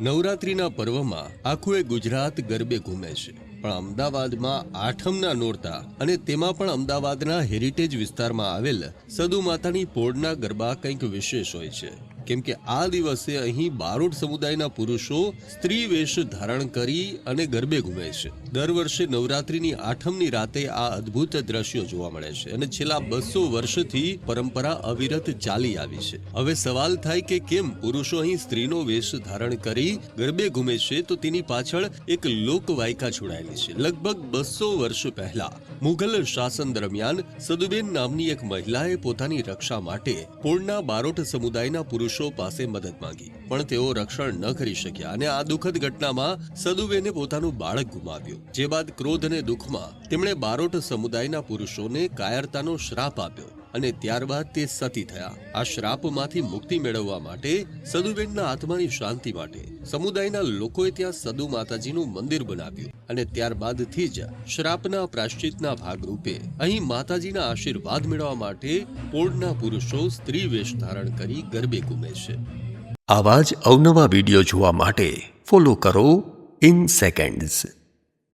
નવરાત્રિના પર્વમાં આખું એ ગુજરાત ગરબે ઘૂમે છે. પણ અમદાવાદમાં આઠમના નોરતા અને તેમાં પણ અમદાવાદના હેરિટેજ વિસ્તારમાં આવેલ સદુ માતાની પોળના ગરબા કંઈક વિશેષ હોય છે. કેમ કે આ દિવસે અહીં બારોટ સમુદાયના પુરુષો સ્ત્રી વેશ ધારણ કરી અને ગરબે ઘૂમે છે. દર વર્ષે નવરાત્રિની આઠમની રાતે આ અદ્ભુત દ્રશ્યો જોવા મળે છે અને છેલ્લા બસો વર્ષથી પરંપરા અવિરત ચાલી આવી છે. હવે સવાલ થાય કે કેમ પુરુષો અહીં સ્ત્રીનો વેશ ધારણ કરી ગરબે ઘૂમે છે તો તેની પાછળ એક લોકવાયકા જોડાયેલી છે. લગભગ બસો વર્ષ પહેલા મુઘલ શાસન દરમિયાન સદુબેન નામની એક મહિલાએ પોતાની રક્ષા માટે પોળના બારોટ સમુદાયના પુરુષો પાસે મદદ માંગી. પણ તેઓ રક્ષણ ન કરી શક્યા અને આ દુઃખદ ઘટનામાં સદુબેને પોતાનું બાળક ગુમાવ્યું. જે બાદ ક્રોધ અને દુઃખમાં તેમણે બારોટ સમુદાયના પુરુષોને કાયરતાનો શ્રાપ આપ્યો. અને ત્યારબાદ તે સતી થયા. આ શ્રાપમાંથી મુક્તિ મેળવવા માટે સદુબેનના આત્માની શાંતિ માટે સમુદાયના લોકોએ ત્યાં સદુ માતાજીનું મંદિર બનાવ્યું અને ત્યારબાદથી જ શ્રાપના પ્રાશ્ચિતના ભાગરૂપે અહીં માતાજીના આશીર્વાદ મેળવવા માટે પોળના પુરુષો સ્ત્રી વેશ ધારણ કરી ગરબે ઘૂમે છે. આવા જ અવનવા વીડિયો જોવા માટે ફોલો કરો ઇન સેકન્ડ્સ